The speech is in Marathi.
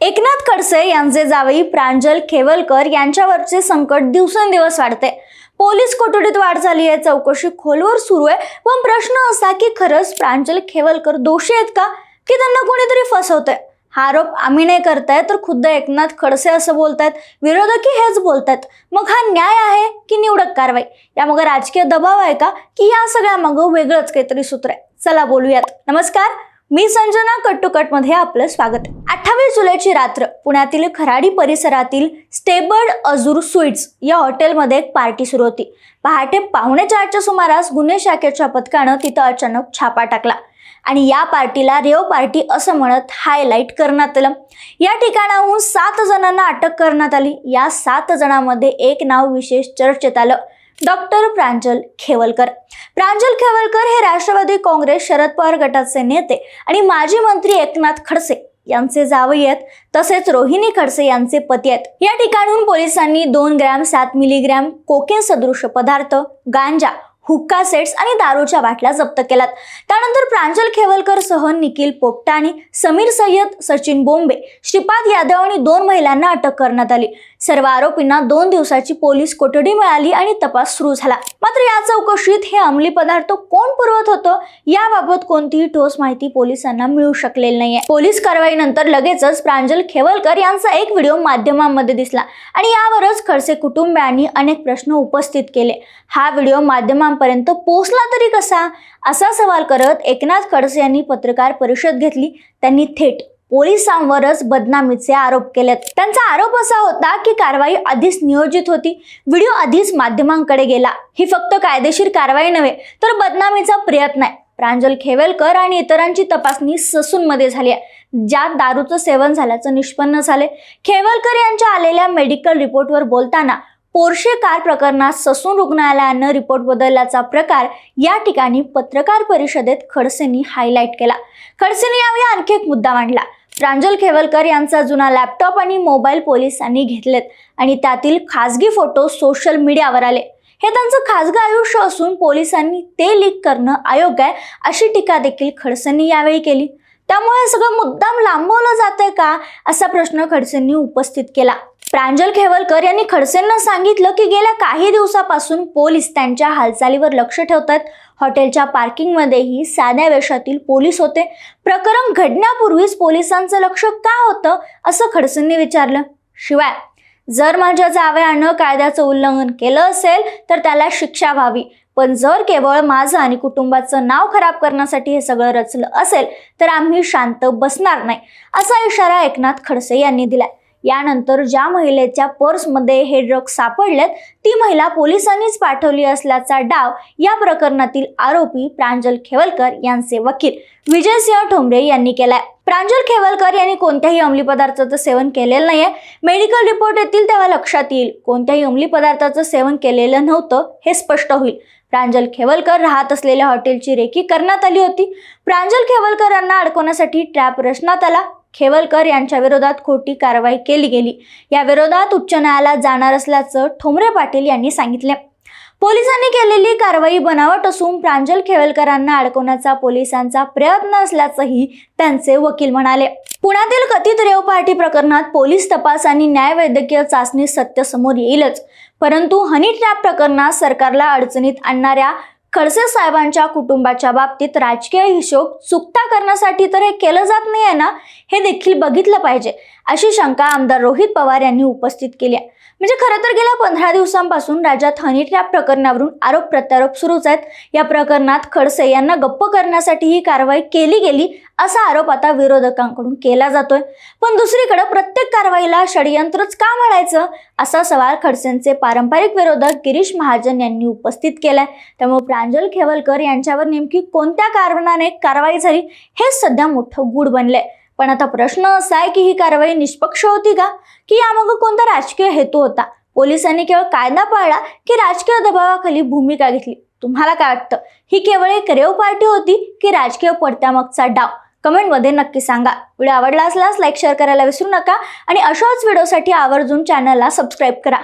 एकनाथ खडसे यांचे जावई प्रांजल खेवलकर यांच्यावरचे संकट दिवसेंदिवस वाढते. पोलीस कोठडीत वाढ झाली आहे चौकशी खोलवर सुरू आहे. पण प्रश्न असा की खरंच प्रांजल खेवलकर दोषी आहेत का? की त्यांना कोणीतरी फसवतंय? हा आरोप आम्ही नाही करताय तर खुद्द एकनाथ खडसे असं बोलतायत विरोधकही हेच बोलतायत. मग हा न्याय आहे की निवडक कारवाई? यामागे राजकीय दबाव आहे का? की या सगळ्या मागं वेगळंच काहीतरी सूत्र आहे. चला बोलूयात. नमस्कार. मी संजना कट्टुकटमध्ये आपलं स्वागत. अठ्ठावीस जुलैची रात्र पुण्यातील खराडी परिसरातील स्टेबर्ड अजूर स्वीट्स या हॉटेलमध्ये एक पार्टी सुरू होती. पहाटे पावणे चारच्या सुमारास गुन्हे शाखेच्या पथकानं तिथं अचानक छापा टाकला आणि या पार्टीला रेव पार्टी असं म्हणत हायलाईट करण्यात आलं. या ठिकाणाहून सात जणांना अटक करण्यात आली. या सात जणांमध्ये एक नाव विशेष चर्चेत आलं. डॉक्टर प्रांजल खेवलकर. प्रांजल खेवलकर हे राष्ट्रवादी काँग्रेस शरद पवार गटाचे नेते आणि माजी मंत्री एकनाथ खडसे यांचे जावई आहेत. तसेच रोहिणी खडसे यांचे पती आहेत. या ठिकाणून पोलिसांनी दोन ग्रॅम सात मिलीग्रॅम कोकेन सदृश पदार्थ गांजा हुक्का सेट्स आणि दारूच्या बाटल्या जप्त केल्यात. त्यानंतर प्रांजल खेवलकर सह निखिल पोपटाणी समीर सय्यद सचिन बोंबे श्रीपाद यादव आणि दोन महिलांना अटक करण्यात आली. सर्व आरोपींना दोन दिवसाची पोलीस कोठडी मिळाली आणि तपास सुरू झाला. मात्र या चौकशीत हे अंमली पदार्थ कोण पुरवत होतं याबाबत कोणतीही ठोस माहिती पोलिसांना मिळू शकलेली नाहीये. पोलीस कारवाईनंतर लगेचच प्रांजल खेवलकर यांचा एक व्हिडिओ माध्यमांमध्ये दिसला आणि यावरच खडसे कुटुंबियांनी अनेक प्रश्न उपस्थित केले. हा व्हिडिओ माध्यमांपर्यंत पोहोचला तरी कसा? असा सवाल करत एकनाथ खडसे यांनी पत्रकार परिषद घेतली. त्यांनी थेट पोलिसांवरच बदनामीचे आरोप केलेत. त्यांचा आरोप असा होता की कारवाई आधीच नियोजित होती. व्हिडिओ आधीच माध्यमांकडे गेला. ही फक्त कायदेशीर कारवाई नव्हे तर बदनामीचा प्रयत्न आहे. प्रांजल खेवेलकर आणि इतरांची तपासणी ससूनमध्ये झाली आहे. ज्यात दारूचं सेवन झाल्याचं निष्पन्न झाले खेवलकर यांच्या आलेल्या मेडिकल रिपोर्टवर बोलताना पोर्शे कार प्रकरणात ससून रुग्णालयानं रिपोर्ट बदलल्याचा प्रकार या ठिकाणी पत्रकार परिषदेत खडसेंनी हायलाईट केला. खडसेंनी यावेळी आणखी एक मुद्दा मांडला. प्रांजल खेवलकर यांचा जुना लॅपटॉप आणि मोबाईल पोलिसांनी घेतलेत आणि त्यातील खाजगी फोटो सोशल मीडियावर आले. हे त्यांचं खाजगी आयुष्य असून पोलिसांनी ते लीक करणं अयोग्य आहे अशी टीका देखील खडसेंनी यावेळी केली. त्यामुळे सगळं मुद्दाम लांबवलं जातंय का असा प्रश्न खडसेंनी उपस्थित केला. प्रांजल खेवलकर यांनी खडसेंना सांगितलं की गेल्या काही दिवसापासून पोलीस त्यांच्या हालचालीवर लक्ष ठेवतात. हॉटेलच्या पार्किंगमध्येही साध्या वेशातील पोलीस होते. प्रकरण घडण्यापूर्वीच पोलिसांचं लक्ष का होतं असं खडसेंनी विचारलं. शिवाय जर माझ्या जावयानं कायद्याचं उल्लंघन केलं असेल तर त्याला शिक्षा व्हावी. पण जर केवळ माझं आणि कुटुंबाचं नाव खराब करण्यासाठी हे सगळं रचलं असेल तर आम्ही शांत बसणार नाही असा इशारा एकनाथ खडसे यांनी दिलाय. यानंतर ज्या महिलेच्या पर्समध्ये हे ड्रग्ज सापडलेत ती महिला पोलिसांनीच पाठवली असल्याचा डाव या प्रकरणातील आरोपी प्रांजल खेवलकर यांचे वकील विजयसिंह ठोंबरे यांनी केलाय. प्रांजल खेवलकर यांनी कोणत्याही अंमली पदार्थाचं सेवन केलेलं नाहीये. मेडिकल रिपोर्ट येतील तेव्हा लक्षात येईल. कोणत्याही अंमली पदार्थाचं सेवन केलेलं नव्हतं हे स्पष्ट होईल. प्रांजल खेवलकर राहत असलेल्या हॉटेलची रेखी करण्यात आली होती. प्रांजल खेवलकर यांना अडकवण्यासाठी ट्रॅप रचण्यात आला. खेवलकर यांच्या विरोधात खोटी कारवाई केली गेली. या विरोधात उच्च न्यायालयात जाणार असल्याचं ठोंबरे पाटील यांनी सांगितले. पोलिसांनी केलेली कारवाई बनावट असून प्रांजल खेवलकरांना अडकवण्याचा पोलिसांचा प्रयत्न असल्याचंही त्यांचे वकील म्हणाले. पुण्यातील कथित रेव पार्टी प्रकरणात पोलीस तपास आणि न्यायवैद्यकीय चाचणी सत्य समोर येईलच. परंतु हनी ट्रॅप प्रकरणात सरकारला अडचणीत आणणाऱ्या खडसे साहेबांच्या कुटुंबाच्या बाबतीत राजकीय हिशोब चुकता करण्यासाठी तर हे केलं जात नाहीये ना हे देखील बघितलं पाहिजे अशी शंका आमदार रोहित पवार यांनी उपस्थित केली आहे. म्हणजे खरं तर गेल्या पंधरा दिवसांपासून राज्यात हनी ट्रॅप प्रकरणावरून आरोप प्रत्यारोप सुरूच आहेत. या प्रकरणात खडसे यांना गप्प करण्यासाठी ही कारवाई केली गेली असा आरोप आता विरोधकांकडून केला जातोय. पण दुसरीकडे प्रत्येक कारवाईला षडयंत्रच का म्हणायचं असा सवाल खडसेंचे पारंपरिक विरोधक गिरीश महाजन यांनी उपस्थित केलाय. त्यामुळे प्रांजल खेवलकर यांच्यावर नेमकी कोणत्या कारणाने कारवाई झाली हेच सध्या मोठं गूढ बनलंय. पण आता प्रश्न असा आहे की ही कारवाई निष्पक्ष होती का? की यामागं कोणता राजकीय हेतू होता? पोलिसांनी केवळ कायदा पाळला की राजकीय दबावाखाली भूमिका घेतली? तुम्हाला काय वाटतं? ही केवळ एक रेव पार्टी होती की राजकीय पडत्यामागचा डाव? कमेंटमध्ये नक्की सांगा. व्हिडिओ आवडला असल्यास लाईक शेअर करायला विसरू नका आणि अशाच व्हिडिओसाठी आवर्जून चॅनलला सबस्क्राईब करा.